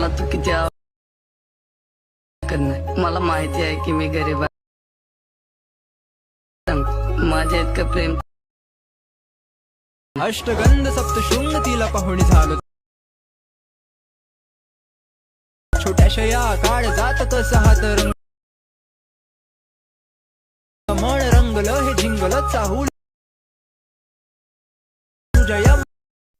मला तू किती नाही मला माहिती आहे की मी गरीब माझ्या इतकं प्रेम अष्टगंध सप्तशृंग तिला पाहुणी झालो. छोट्याशा या काळ जात कसा हात रंग मन रंगलं हे जिंगल चाहूल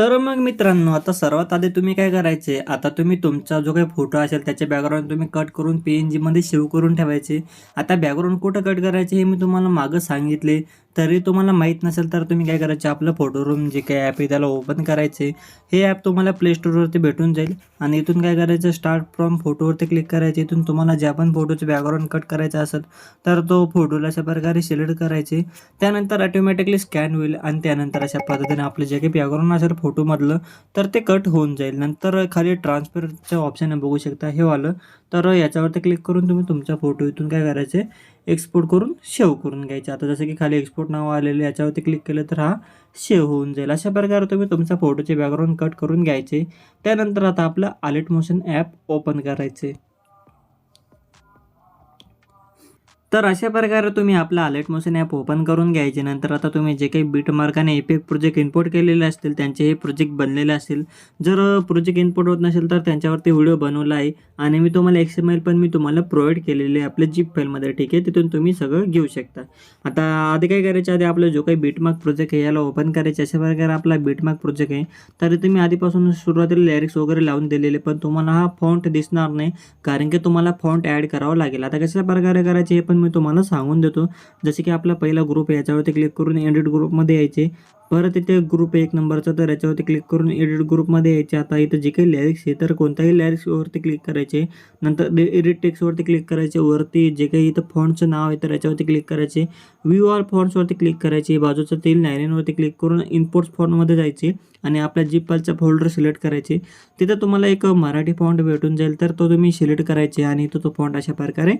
तर मग मित्रांनो आता सर्वात आधी तुम्ही काय करायचे? आता तुम्ही तुमचा जो काही फोटो असेल त्याचे बॅकग्राऊंड तुम्ही कट करून पी एन जीमध्ये सेव्ह करून ठेवायचे. आता बॅकग्राऊंड कुठं कट करायचे हे मी तुम्हाला मागं सांगितले. तरी तुम्हाला माहीत नसेल तर तुम्ही काय करायचे आपलं फोटो रूम जे काही ॲप आहे त्याला ओपन करायचे. हे ॲप तुम्हाला प्ले स्टोरवरती भेटून जाईल. आणि इथून काय करायचं स्टार्ट फ्रॉम फोटोवरती क्लिक करायचे. इथून तुम्हाला ज्या पण फोटोचे बॅकग्राऊंड कट करायचा असेल तर तो फोटोला अशा प्रकारे सिलेक्ट करायचे. त्यानंतर ऑटोमॅटिकली स्कॅन होईल आणि त्यानंतर अशा पद्धतीने आपले जे काही बॅकग्राऊंड असेल फोटोमधलं तर ते कट होऊन जाईल. नंतर खाली ट्रान्सफरचं ऑप्शन बघू शकता हे वालं. तर याच्यावरती क्लिक करून तुम्ही तुमचा फोटो इथून काय करायचे एक्सपोर्ट करून सेव्ह करून घ्यायचे. आता जसं की खाली एक्सपोर्ट नाव आलेले याच्यावरती क्लिक केलं तर हा सेव्ह होऊन जाईल. अशा प्रकारे तुम्ही तुमचा फोटोचे बॅकग्राऊंड कट करून घ्यायचे. त्यानंतर आता आपलं आलेट मोशन ॲप ओपन करायचे. तर अशा प्रकारे तुम्ही आपला आलेट मोशन ॲप ओपन करून घ्यायचे. नंतर आता तुम्ही जे काही बीट मार्काने एपेक प्रोजेक्ट इम्पोर्ट केलेले असतील त्यांचे हे प्रोजेक्ट बनलेले असतील. जर प्रोजेक्ट इम्पोर्ट होत नसेल तर त्यांच्यावरती व्हिडिओ बनवला आहे. आणि मी तुम्हाला एक्स एम एल पण मी तुम्हाला प्रोव्हाइड केलेले आहे आपल्या जीप फाईलमध्ये ठीक आहे? तिथून तुम्ही सगळं घेऊ शकता. आता आधी काय करायचं? आधी आपलं जो काही बीटमार्क प्रोजेक्ट आहे याला ओपन करायचे. अशा प्रकारे आपला बीटमार्क प्रोजेक्ट आहे. तरी तुम्ही आधीपासून सुरुवातीला लिरिक्स वगैरे लावून दिलेले पण तुम्हाला हा फॉन्ट दिसणार नाही. कारण की तुम्हाला फॉन्ट ॲड करावा लागेल. आता कशा प्रकारे करायचे? हे पण मी तुम्हाला सांगून देतो. जसे की आपला पहिला ग्रुप आहे याच्यावरती क्लिक करून एडिट ग्रुपमध्ये यायचे. परत इथे ग्रुप एक नंबरचा तर याच्यावरती क्लिक करून एडिट ग्रुपमध्ये यायचे. आता इथं जे काही लॅरिक्स आहे तर कोणत्याही लॅरिक्सवरती क्लिक करायचे. नंतर एडिट टेक्स्टवरती क्लिक करायचे. वरती जे काही इथं फॉन्टचं नाव आहे तर याच्यावरती क्लिक करायचे. व्ह्यू ऑल फॉन्ट्सवरती क्लिक करायचे. बाजूचं तेल नायरेनवरती क्लिक करून इम्पोर्ट्स फॉन्टमध्ये जायचे आणि आपल्या जिपालचा फोल्डर सिलेक्ट करायचे. तिथं तुम्हाला एक मराठी फॉन्ट भेटून जाईल तर तो तुम्ही सिलेक्ट करायचे आणि तो तो फॉन्ट अशा प्रकारे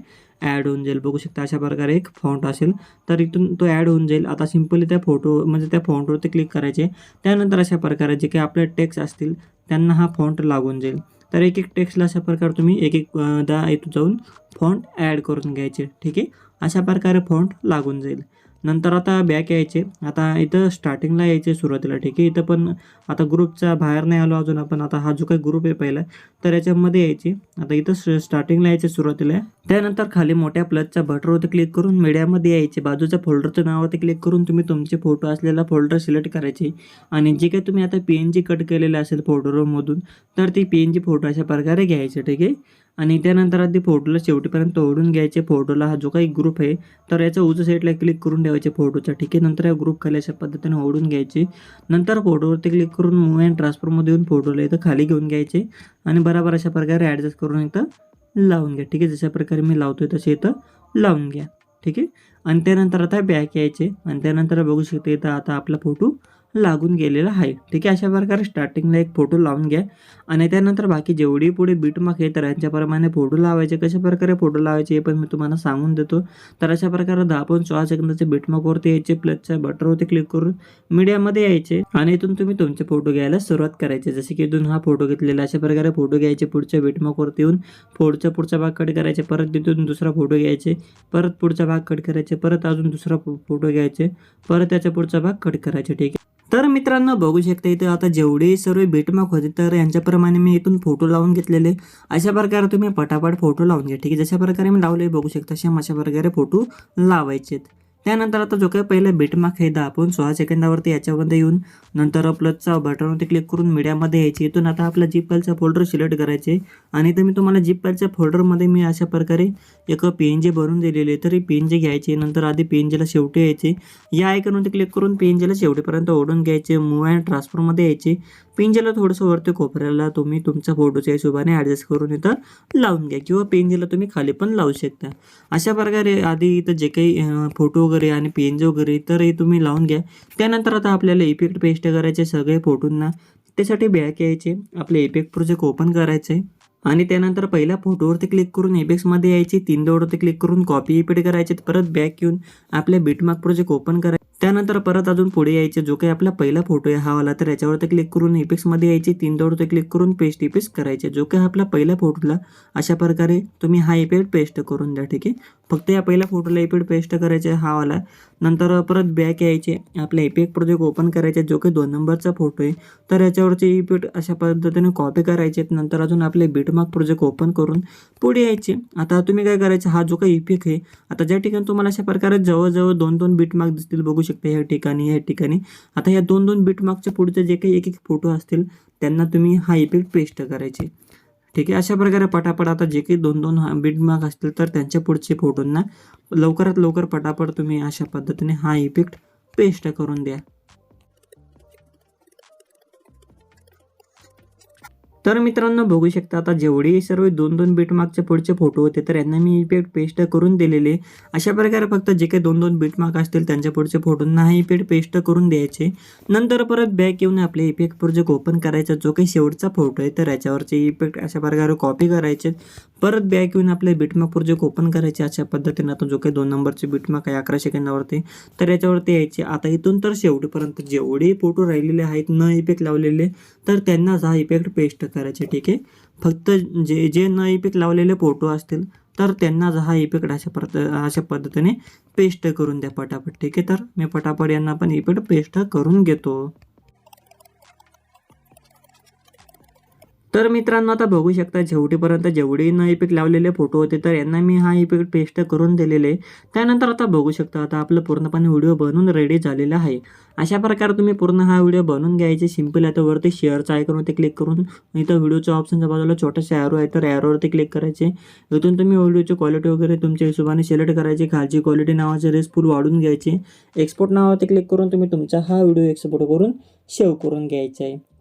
ॲड होऊन जाईल. बघू शकता अशा प्रकारे एक फॉन्ट असेल तर इथून तो ॲड होऊन जाईल. आता सिम्पली त्या फोटो म्हणजे त्या फॉन्टवर फॉन्टवरती क्लिक करायचे. त्यानंतर अशा प्रकारे जे काही आपले टेक्स्ट असतील त्यांना हा फॉन्ट लागून जाईल. तर एक एक टेक्स्टला अशा प्रकारे तुम्ही एक एक दा इथून जाऊन फॉन्ट ॲड करून घ्यायचे. ठीक आहे? अशा प्रकारे फॉन्ट लागून जाईल. नंतर आता बॅक यायचे. आता इथं स्टार्टिंगला यायचे सुरुवातीला ठीक आहे? इथं पण आता ग्रुपचा बाहेर नाही आलो अजून आपण. आता हा जो काही ग्रुप आहे पहिला तर याच्यामध्ये यायचे. आता इथं स्टार्टिंगला यायचे सुरुवातीला. त्यानंतर खाली मोठ्या प्लसच्या बटरवरती क्लिक करून मीडियामध्ये यायचे. बाजूच्या फोल्डरच्या नावावरती क्लिक करून तुम्ही तुमचे फोटो असलेला फोल्डर सिलेक्ट करायचे. आणि जे काही तुम्ही आता पी एन जी कट केलेलं असेल फोटोमधून तर ती पी एन जी फोटो अशा प्रकारे घ्यायचे ठीक आहे? आणि त्यानंतर आधी फोटोला शेवटीपर्यंत ओढून घ्यायचे फोटोला हा जो काही ग्रुप आहे तर याच्या उजव्या साईडला क्लिक करून ठेवायचे फोटोचा ठीक आहे नंतर या ग्रुप खाली अशा पद्धतीने ओढून घ्यायचे. नंतर फोटोवरती क्लिक करून मूव अँड ट्रान्सफरमध्ये येऊन फोटोला इथं खाली घेऊन घ्यायचे. आणि बराबर अशा प्रकारे ॲडजस्ट करून इथं लावून घ्या. ठीक आहे जशा प्रकारे मी लावतोय तसे इथं लावून घ्या. ठीक आहे? आणि त्यानंतर आता बॅक यायचे. आणि त्यानंतर बघू शकते इथं आता आपला फोटो लागून गेलेला आहे. ठीक आहे अशा प्रकारे स्टार्टिंगला एक फोटो लावून घ्या. आणि त्यानंतर बाकी जेवढी पुढे बीटमार्क आहे तर यांच्याप्रमाणे फोटो लावायचे. कशा प्रकारे फोटो लावायचे हे पण मी तुम्हाला सांगून देतो. तर अशा प्रकारे दहा पण सोळा सेकंदाचे बीटमार्कवरती यायचे. प्लसच्या बटरवरती क्लिक करून मीडियामध्ये यायचे. आणि इथून तुम्ही तुमचे फोटो घ्यायला सुरुवात करायची. जसे की इथून हा फोटो घेतलेला अशा प्रकारे फोटो घ्यायचे. पुढच्या बीटमार्कवरती येऊन पुढचा पुढचा भाग कट करायचे. परत तिथून दुसरा फोटो घ्यायचे. परत पुढचा भाग कट करायचे. परत अजून दुसरा फोटो घ्यायचे. परत त्याचा पुढचा भाग कट करायचे. ठीक आहे. तर मित्रांनो बघू शकता इथे आता जेवढे सर्व बेटमार्क होते तर यांच्याप्रमाणे मी इथून फोटो लावून घेतलेले. अशा प्रकारे तुम्ही पटापट फोटो लावून घ्या ठीक आहे? जशा प्रकारे मी लावले बघू शकता सेम अशा प्रकारे फोटो लावायचे त्यानंतर आता जो काही पहिला बिटमार्क आहे आपण सोळा सेकंदावरती याच्यामध्ये येऊन नंतर प्लसचा बटनवरती क्लिक करून मीडियामध्ये यायची. इथून आता आपला जीप फाईलचा फोल्डर सिलेक्ट करायचे. आणि तर मी तुम्हाला जीप फाईलच्या फोल्डरमध्ये मी अशा प्रकारे एक पी एन जी दिलेली आहे. तर पी एन घ्यायची नंतर आधी पी एन शेवटी यायचे. या आयकनवरती क्लिक करून पी एन शेवटीपर्यंत ओढून घ्यायचे. मूव अँड ट्रान्सफरमध्ये यायचे. पी एन थोडंसं वरती कोपऱ्याला तुम्ही तुमच्या फोटोच्या हिशोबाने ॲडजस्ट करून इथं लावून घ्या. किंवा पी एन तुम्ही खाली पण लावू शकता. अशा प्रकारे आधी इथं जे काही फोटो वगैरे आणि पी एन जी वगैरे तर हे तुम्ही लावून घ्या. त्यानंतर आता आपल्याला इफेक्ट पेस्ट करायचे सगळे फोटोंना त्यासाठी बॅक यायचे आपले इफेक्ट प्रोजेक्ट ओपन करायचे. आणि त्यानंतर पहिल्या फोटोवरती क्लिक करून एपेक्समध्ये यायचे तीन दोडवरती क्लिक करून कॉपी इफेक्ट करायचे परत बॅक येऊन आपल्या बिटमार्क प्रोजेक्ट ओपन करायचे त्यानंतर परत अजून पुढे यायचे जो काही आपला पहिला फोटो आहे हा वाला तर याच्यावरती क्लिक करून इपेक्समध्ये यायचे तीन दोडवरती क्लिक करून पेस्ट इपेक्स करायचे. जो काही आपला पहिल्या फोटोला अशा प्रकारे तुम्ही हा इफेक्ट पेस्ट करून द्या ठीक आहे? फक्त या पहिल्या फोटोला इफेक्ट पेस्ट करायचे हा वाला. नंतर परत बॅक यायचे. आपला इफेक्ट प्रोजेक्ट ओपन करायचे जो काही दोन नंबरचा फोटो आहे. तर याच्यावरचे इफेक्ट अशा पद्धतीने कॉपी करायचे. नंतर अजून आपले बिटमार्क प्रोजेक्ट ओपन करून पुढे यायचे. आता तुम्ही काय करायचं? हा जो काही इफेक्ट आहे आता ज्या ठिकाणी तुम्हाला अशा प्रकारे जवळजवळ दोन दोन बिटमार्क दिसतील बघू शकता या ठिकाणी या ठिकाणी. आता या दोन दोन बिटमार्कच्या पुढचे जे काही एक एक फोटो असतील त्यांना तुम्ही हा इफेक्ट पेस्ट करायचे. ठीक आहे? अशा प्रकारे पटापट आता जे काही दोन दोन बिटमार्क असतील तर त्यांच्या पुढचे फोटोंना लवकरात लवकर पटापट तुम्ही अशा पद्धतीने हा इफेक्ट पेस्ट करून द्या. तर मित्रांनो बघू शकता आता जेवढे सर्व दोन दोन बीटमार्कचे पुढचे फोटो होते तर यांना मी इफेक्ट पेस्ट करून दिलेले. अशा प्रकारे फक्त जे काही दोन दोन बीटमार्क असतील त्यांच्या पुढचे फोटोंना हा इफेक्ट पेस्ट करून द्यायचे. नंतर परत बॅक येऊन आपले इफेक्ट प्रोजेक्ट ओपन करायचा जो काही शेवटचा फोटो आहे तर याच्यावरचे इफेक्ट अशा प्रकारे कॉपी करायचे. परत बॅक येऊन आपले बीटमार्क प्रोजेक्ट ओपन करायचे अशा पद्धतीने आता जो काही दोन नंबरचे बीटमार्क आहे अकरा सेकंदावरती तर याच्यावरती यायचे. आता इथून तर शेवटीपर्यंत जेवढे फोटो राहिलेले आहेत न इफेक्ट लावलेले तर त्यांनाच हा इफेक्ट पेस्ट करायचे ठीक आहे? फक्त जे जे न इफेक्ट लावलेले फोटो असतील तर त्यांनाच हा इफेक्ट अशा प्रत अशा पद्धतीने पेस्ट करून द्या पटापट ठीक आहे? तर मी पटापट यांना पण इफेक्ट पेस्ट करून घेतो. तर मित्रांनो आता बघू शकता शेवटीपर्यंत जेवढे न इफेक्ट लावलेले फोटो होते तर यांना मी हा इफेक्ट पेस्ट करून दिलेले. त्यानंतर आता बघू शकता आता आपलं पूर्णपणे व्हिडिओ बनवून रेडी झालेला आहे. अशा प्रकारे तुम्ही पूर्ण हा व्हिडिओ बनवून घ्यायचे. सिंपल आहे तर वरती शेअरचा आयकॉनवरती क्लिक करून इथं व्हिडिओच्या ऑप्शनच्या बाजूला छोटासा ॲरो आहे तर ॲरोवरती क्लिक करायचे. इथून तुम्ही व्हिडिओची क्वालिटी वगैरे तुमच्या हिशोबाने सिलेक्ट करायची. खालची क्वालिटी नावाचे रेस फुल वाढून घ्यायचे. एक्सपोर्ट नावावरती क्लिक करून तुम्ही तुमचा हा व्हिडिओ एक्सपोर्ट करून सेव्ह करून घ्यायचा आहे.